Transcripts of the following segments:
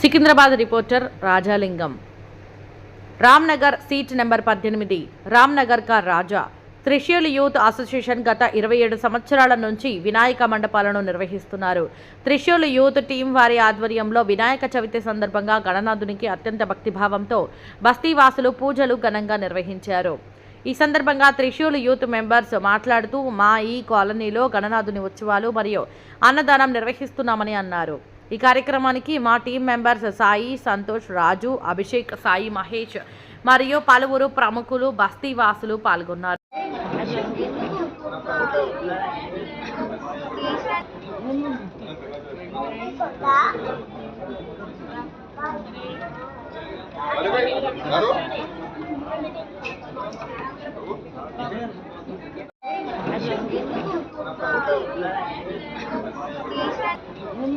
Secunderabad reporter Rajalingam. Ramnagar seat number పద్దెనిమిది రామ్నగర్ కా రాజా. Trishul youth association గత ఇరవై ఏడు సంవత్సరాల నుంచి వినాయక మండపాలను నిర్వహిస్తున్నారు. త్రిశూల్ యూత్ టీం వారి ఆధ్వర్యంలో వినాయక చవితి సందర్భంగా గణనాథునికి అత్యంత భక్తిభావంతో బస్తీవాసులు పూజలు ఘనంగా నిర్వహించారు. ఈ సందర్భంగా త్రిశూల్ యూత్ మెంబర్స్ మాట్లాడుతూ మా ఈ కాలనీలో గణనాథుని ఉత్సవాలు మరియు అన్నదానం నిర్వహిస్తున్నామని అన్నారు. ఈ కార్యక్రమానికి మా టీం మెంబర్స్ సాయి సంతోష్ రాజు అభిషేక్ సాయి మహేష్ మరియు పలువురు ప్రముఖులు బస్తీవాసులు పాల్గొన్నారు. ఇది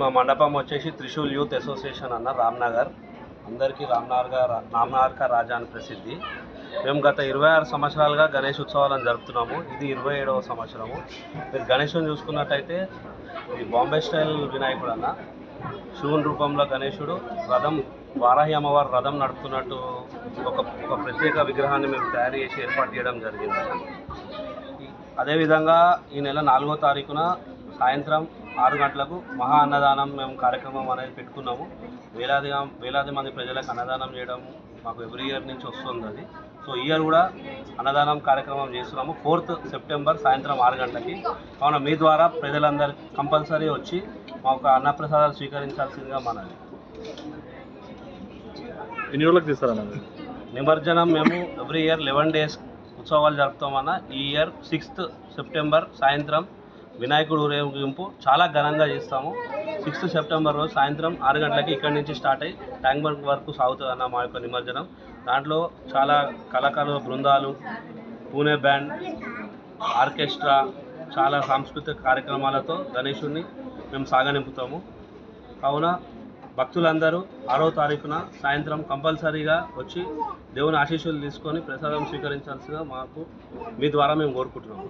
మా మండపం వచ్చేసి త్రిశూల్ యూత్ అసోసియేషన్ అన్న రామ్నగర్. అందరికీ రామ్నగర్ రామ్నగర్క రాజా అని ప్రసిద్ధి. మేము గత ఇరవై ఆరు సంవత్సరాలుగా గణేష్ ఉత్సవాలను జరుపుతున్నాము. ఇది ఇరవై ఏడవ సంవత్సరము. మీరు గణేషుని చూసుకున్నట్టయితే ఇది బాంబే స్టైల్ వినాయకుడు అన్న. శివుని రూపంలో గణేశుడు రథం వారాహి అమ్మవారు రథం నడుపుతున్నట్టు ఒక ఒక ప్రత్యేక విగ్రహాన్ని మేము తయారు చేసి ఏర్పాటు చేయడం జరిగింది. అదేవిధంగా ఈ నెల నాలుగో తారీఖున సాయంత్రం ఆరు గంటలకు మహా అన్నదానం మేము కార్యక్రమం అనేది పెట్టుకున్నాము. వేలాదిగా వేలాది మంది ప్రజలకు అన్నదానం చేయడం మాకు ఎవ్రీ ఇయర్ నుంచి వస్తుంది అది. సో ఇయర్ కూడా అన్నదానం కార్యక్రమం చేస్తున్నాము. ఫోర్త్ సెప్టెంబర్ సాయంత్రం ఆరు గంటలకి. కావున మీ ద్వారా ప్రజలందరూ కంపల్సరీ వచ్చి మా ఒక అన్నప్రసాదాలు స్వీకరించాల్సిందిగా మనది. ఎన్ని రోజులకు తీస్తారన్న? మీరు? నిమజ్జనం మేము ఎవ్రీ ఇయర్ లెవెన్ డేస్ ఉత్సవాలు జరుపుతామన్న. ఈ ఇయర్ సిక్స్త్ సెప్టెంబర్ సాయంత్రం వినాయకుడు ఊరేగింపు చాలా ఘనంగా చేస్తాము. సిక్స్త్ సెప్టెంబర్ రోజు సాయంత్రం ఆరు గంటలకి ఇక్కడి నుంచి స్టార్ట్ అయ్యి ట్యాంక్ బండ్ వరకు సాగుతుంది అన్న మా యొక్క నిమజ్జనం. దాంట్లో చాలా కళాకారుల బృందాలు పూణే బ్యాండ్ ఆర్కెస్ట్రా చాలా సాంస్కృతిక కార్యక్రమాలతో గణేశుడిని మేము సాగనింపుతాము కావున భక్తులందరూ ఆరో తారీఖున సాయంత్రం కంపల్సరీగా వచ్చి దేవుని ఆశీస్సులు తీసుకొని ప్రసాదం స్వీకరించాల్సిందిగా మాకు మీ ద్వారా మేము కోరుకుంటున్నాము.